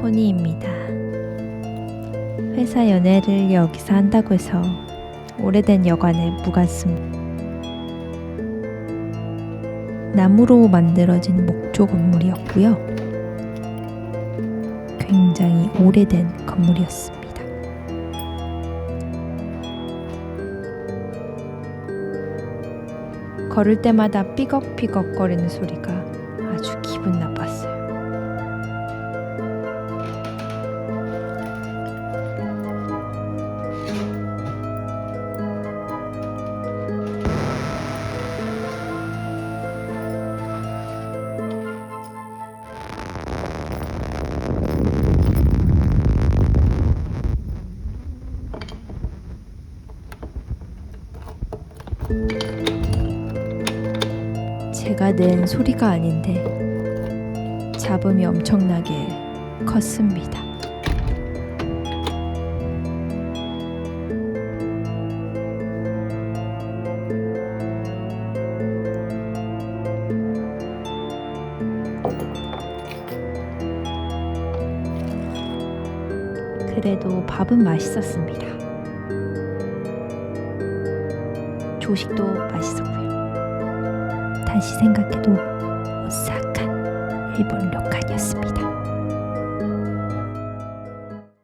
포니입니다. 회사 연애를 여기서 한다고 해서 오래된 여관에 묵었습니다. 나무로 만들어진 목조 건물이었고요. 굉장히 오래된 건물이었습니다. 걸을 때마다 삐걱삐걱 거리는 소리가 아주 기분 나빴어요. 제가 낸 소리가 아닌데 잡음이 엄청나게 컸습니다. 그래도 밥은 맛있었습니다. 조식도 맛있었고요. 다시 생각해도 오싹한 일본 료칸이었습니다.